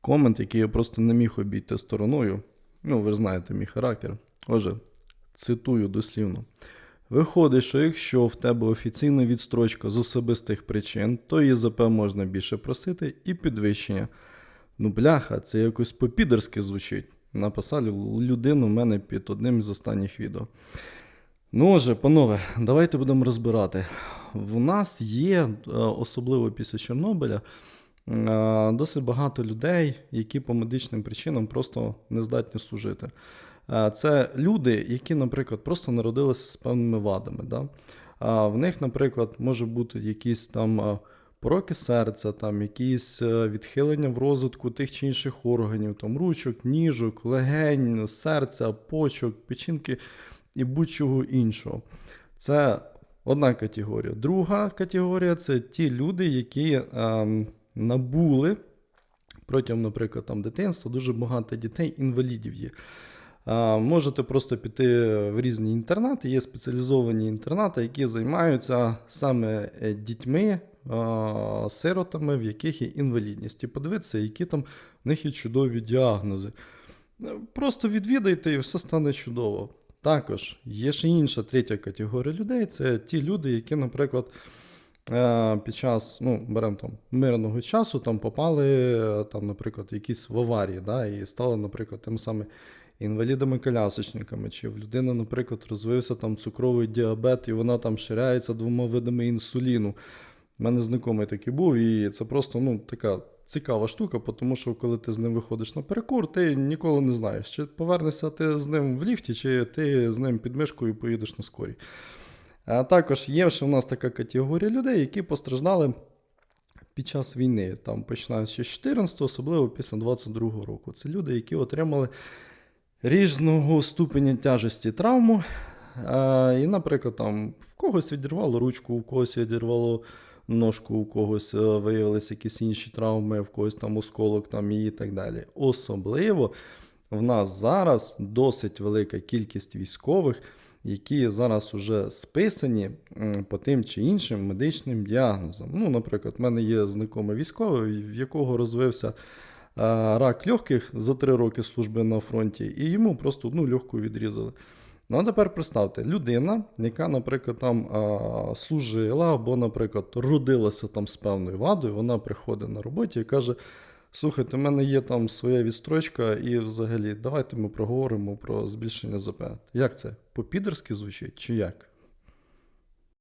комент, який я просто не міг обійти стороною. Ну, ви знаєте мій характер. Отже, цитую дослівно. Виходить, що якщо в тебе офіційна відстрочка з особистих причин, то ЄЗП можна більше просити і підвищення. Ну, бляха, це якось по-підерськи звучить. Написали людину в мене під одним із останніх відео. Ну, отже, панове, давайте будемо розбирати. В нас є, е, особливо після Чорнобиля, досить багато людей, які по медичним причинам просто не здатні служити. Е, Це люди, які, наприклад, просто народилися з певними вадами. Да? А В них, наприклад, може бути якісь там е, пороки серця, там якісь е, відхилення в розвитку тих чи інших органів, там ручок, ніжок, легень, серця, почок, печінки і будь-чого іншого. Це одна категорія. Друга категорія це ті люди, які ем, набули протягом, наприклад, там, дитинства дуже багато дітей, інвалідів є. Можете просто піти в різні інтернати. Є спеціалізовані інтернати, які займаються саме е, дітьми, сиротами, в яких є інвалідність. І подивитися, які там в них є чудові діагнози. Е, Просто відвідайте і все стане чудово. Також є ще інша третя категорія людей це ті люди, які, наприклад, під час, ну, беремо там мирного часу, там попали, е, там, наприклад, якісь в аварії, да, і стали, наприклад, тим самим інвалідами-колясочниками, чи в людини, наприклад, розвився там цукровий діабет, і вона там ширяється двома видами інсуліну. У мене знайомий такий був, і це просто ну, така цікава штука, тому що коли ти з ним виходиш на перекур, ти ніколи не знаєш, чи повернешся ти з ним в ліфті, чи ти з ним під мишкою поїдеш на скорі. А також є ще в нас така категорія людей, які постраждали під час війни, там починаючи з 14, особливо після 22 року. Це люди, які отримали різного ступеня тяжесті травму. А, і, наприклад, там в когось відірвало ручку, у когось відірвало ножку, у когось е, виявилися якісь інші травми, в когось там осколок там і так далі. Особливо в нас зараз досить велика кількість військових, які зараз уже списані по тим чи іншим медичним діагнозам. Ну, наприклад, в мене є знайомий військовий, в якого розвився рак легких за три роки служби на фронті, і йому просто одну легку відрізали. Ну, а тепер представте, людина, яка, наприклад, там а, служила або, наприклад, родилася там з певною вадою, вона приходить на роботі і каже: слухайте, у мене є там своя відстрочка, і взагалі давайте ми проговоримо про збільшення ЗП. Як це? По-підерськи звучить чи як?